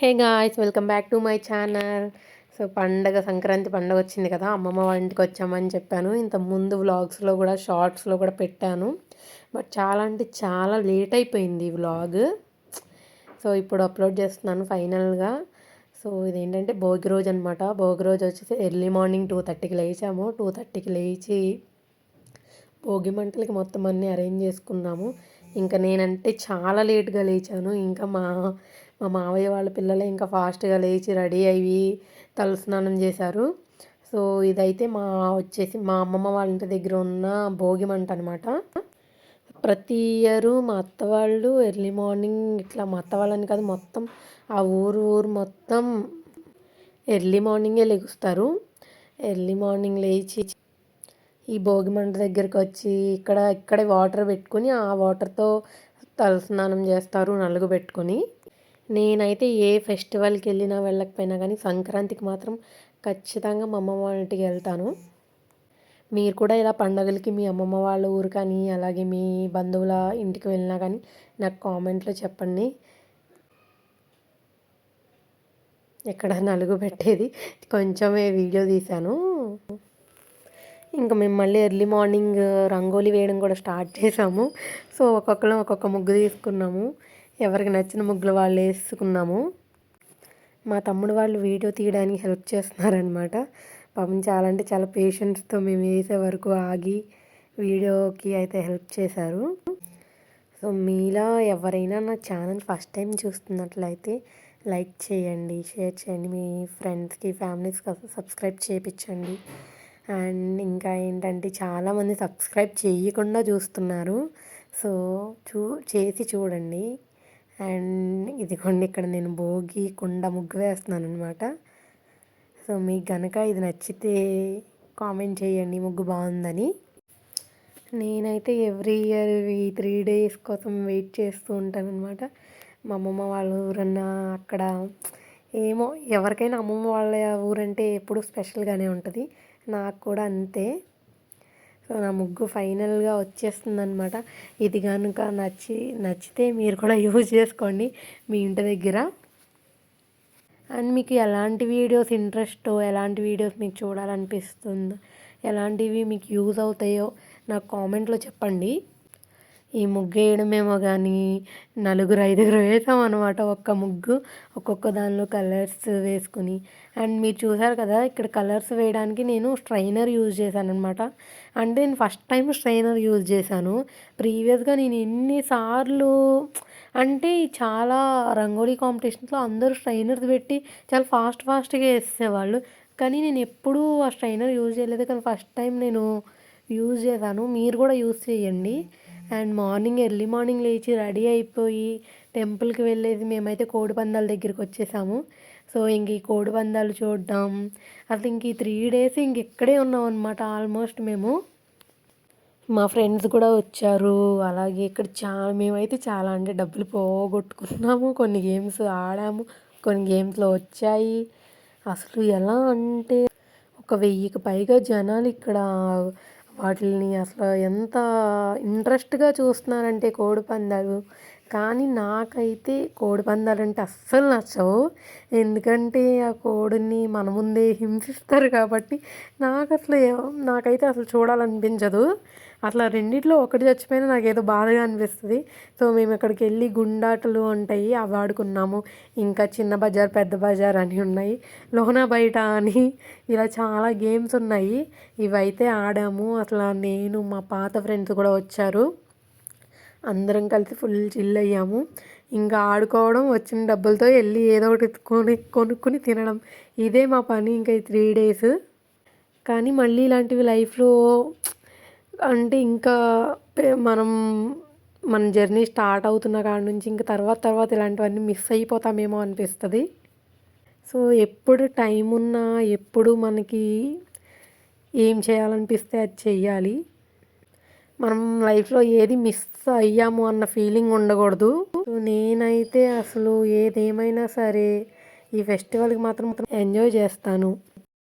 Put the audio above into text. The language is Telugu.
Hey guys welcome back to my channel. So పండగ సంక్రాంతి పండగ వచ్చింది కదా అమ్మమ్మ వాళ్ళ ఇంటికి వచ్చామని చెప్పాను. ఇంత ముందు వ్లాగ్స్లో కూడా షార్ట్స్లో కూడా పెట్టాను. బట్ చాలా అంటే చాలా లేట్ అయిపోయింది ఈ వ్లాగ్. సో ఇప్పుడు అప్లోడ్ చేస్తున్నాను ఫైనల్గా. సో ఇదేంటంటే భోగి రోజు అనమాట భోగి రోజు వచ్చేసి ఎర్లీ మార్నింగ్ టూ థర్టీకి లేచాము. టూ థర్టీకి లేచి భోగి మంటలకి మొత్తం అన్నీ అరేంజ్ చేసుకున్నాము. ఇంకా నేనంటే చాలా లేట్గా లేచాను. ఇంకా మా మా మావయ్య వాళ్ళ పిల్లలే ఇంకా ఫాస్ట్గా లేచి రెడీ అయ్యి తలస్నానం చేశారు. సో ఇదైతే మా వచ్చేసి మా అమ్మమ్మ వాళ్ళ ఇంటి దగ్గర ఉన్న భోగి మంట అనమాట ప్రతి ఇయరు మా అత్త వాళ్ళు ఎర్లీ మార్నింగ్ ఇట్లా మా అత్త వాళ్ళని కాదు మొత్తం ఆ ఊరు ఊరు మొత్తం ఎర్లీ మార్నింగే లెగుస్తారు. ఎర్లీ మార్నింగ్ లేచి ఈ భోగిమంట దగ్గరికి వచ్చి ఇక్కడ ఇక్కడే వాటర్ పెట్టుకుని ఆ వాటర్తో తలస్నానం చేస్తారు నలుగు పెట్టుకొని. నేనైతే ఏ ఫెస్టివల్కి వెళ్ళినా వెళ్ళకపోయినా కానీ సంక్రాంతికి మాత్రం ఖచ్చితంగా మా అమ్మమ్మ వాళ్ళ ఇంటికి వెళ్తాను. మీరు కూడా ఇలా పండగలకి మీ అమ్మమ్మ వాళ్ళ ఊరు కానీ అలాగే మీ బంధువుల ఇంటికి వెళ్ళినా కానీ నాకు కామెంట్లో చెప్పండి. ఎక్కడ నలుగు పెట్టేది కొంచెమే వీడియో తీశాను. ఇంకా మేము మళ్ళీ ఎర్లీ మార్నింగ్ రంగోలీ వేయడం కూడా స్టార్ట్ చేసాము. సో ఒక్కొక్కరం ఒక్కొక్క ముగ్గు తీసుకున్నాము. ఎవరికి నచ్చిన ముగ్గులు వాళ్ళు వేసుకున్నాము. మా తమ్ముడు వాళ్ళు వీడియో తీయడానికి హెల్ప్ చేస్తున్నారనమాట పాపం చాలా అంటే చాలా పేషెంట్స్తో మేము వేసే వరకు ఆగి వీడియోకి అయితే హెల్ప్ చేశారు. సో మీలా ఎవరైనా నా ఛానల్ ఫస్ట్ టైం చూస్తున్నట్లయితే లైక్ చేయండి షేర్ చేయండి. మీ ఫ్రెండ్స్కి ఫ్యామిలీస్కి సబ్స్క్రైబ్ చేయించండి అండ్ ఇంకా ఏంటంటే చాలామంది సబ్స్క్రైబ్ చేయకుండా చూస్తున్నారు. సో చూ చేసి చూడండి. అండ్ ఇదిగోండి ఇక్కడ నేను భోగి కుండ ముగ్గు వేస్తున్నాను అనమాట సో మీకు కనుక ఇది నచ్చితే కామెంట్ చేయండి ముగ్గు బాగుందని. నేనైతే ఎవ్రీ ఇయర్ ఈ త్రీ డేస్ కోసం వెయిట్ చేస్తూ ఉంటాను అనమాట మా అమ్మమ్మ వాళ్ళ ఊరన్నా అక్కడ ఏమో ఎవరికైనా అమ్మమ్మ వాళ్ళ ఊరంటే ఎప్పుడు స్పెషల్గానే ఉంటుంది. నాకు కూడా అంతే. సో నా ముగ్గు ఫైనల్గా వచ్చేస్తుంది అనమాట ఇది కనుక నచ్చి నచ్చితే మీరు కూడా యూజ్ చేసుకోండి మీ ఇంటి దగ్గర. అండ్ మీకు ఎలాంటి వీడియోస్ ఇంట్రెస్ట్ ఎలాంటి వీడియోస్ మీకు చూడాలనిపిస్తుందో ఎలాంటివి మీకు యూజ్ అవుతాయో నాకు కామెంట్లో చెప్పండి. ఈ ముగ్గు వేయడమేమో కానీ నలుగురు ఐదుగురు వేసాం అనమాట ఒక్క ముగ్గు. ఒక్కొక్క దానిలో కలర్స్ వేసుకుని. అండ్ మీరు చూసారు కదా ఇక్కడ కలర్స్ వేయడానికి నేను స్ట్రైనర్ యూజ్ చేశాను అనమాట అంటే నేను ఫస్ట్ టైం స్ట్రైనర్ యూజ్ చేశాను. ప్రీవియస్గా నేను ఎన్నిసార్లు అంటే చాలా రంగోలీ కాంపిటీషన్స్లో అందరూ స్ట్రైనర్స్ పెట్టి చాలా ఫాస్ట్ ఫాస్ట్గా వేసేవాళ్ళు. కానీ నేను ఎప్పుడూ ఆ స్ట్రైనర్ యూజ్ చేయలేదు. కానీ ఫస్ట్ టైం నేను యూజ్ చేశాను. మీరు కూడా యూజ్ చేయండి. అండ్ మార్నింగ్ ఎర్లీ మార్నింగ్ లేచి రెడీ అయిపోయి టెంపుల్కి వెళ్ళేది మేమైతే కోడిపందాల దగ్గరికి వచ్చేసాము. సో ఇంక ఈ కోడిపందాలు చూడడం అసలు ఇంక ఈ త్రీ డేస్ ఇంక ఇక్కడే ఉన్నాం అనమాట ఆల్మోస్ట్ మేము. మా ఫ్రెండ్స్ కూడా వచ్చారు. అలాగే ఇక్కడ చాలా మేమైతే చాలా అంటే డబ్బులు పోగొట్టుకున్నాము. కొన్ని గేమ్స్ ఆడాము కొన్ని గేమ్స్లో వచ్చాయి. అసలు ఎలా అంటే ఒక వెయ్యికి పైగా జనాలు ఇక్కడ వాటిని అసలు ఎంత ఇంట్రెస్ట్గా చూస్తున్నారంటే కోడి పందాలు కానీ నాకైతే కోడి పందాలు అంటే అస్సలు నచ్చవు. ఎందుకంటే ఆ కోడిని మన ముందే హింసిస్తారు కాబట్టి నాకు అసలు నాకైతే అసలు చూడాలనిపించదు. అట్లా రెండిట్లో ఒకటి చచ్చిపోయినా నాకు ఏదో బాధగా అనిపిస్తుంది. సో మేము ఇక్కడికి వెళ్ళి గుండాటలు ఉంటాయి అవి ఆడుకున్నాము. ఇంకా చిన్న బజార్ పెద్ద బజార్ అని ఉన్నాయి. లోన బయట అని ఇలా చాలా గేమ్స్ ఉన్నాయి. ఇవైతే ఆడాము. అసలు నేను మా పాత ఫ్రెండ్స్ కూడా వచ్చారు. అందరం కలిసి ఫుల్ చిల్ అయ్యాము. ఇంకా ఆడుకోవడం వచ్చిన డబ్బులతో వెళ్ళి ఏదో ఒకటి కొని కొనుక్కొని తినడం. ఇదే మా పని ఇంకా ఈ త్రీ డేస్ కానీ మళ్ళీ ఇలాంటివి లైఫ్లో అంటే ఇంకా మనం మన జర్నీ స్టార్ట్ అవుతున్న కాడ నుంచి ఇంకా తర్వాత తర్వాత ఇలాంటివన్నీ మిస్ అయిపోతామేమో అనిపిస్తుంది. సో ఎప్పుడు టైం ఉన్నా ఎప్పుడు మనకి ఏం చేయాలనిపిస్తే అది చెయ్యాలి. మనం లైఫ్లో ఏది మిస్ అయ్యాము అన్న ఫీలింగ్ ఉండకూడదు. నేనైతే అసలు ఏదేమైనా సరే ఈ ఫెస్టివల్కి మాత్రం ఎంజాయ్ చేస్తాను.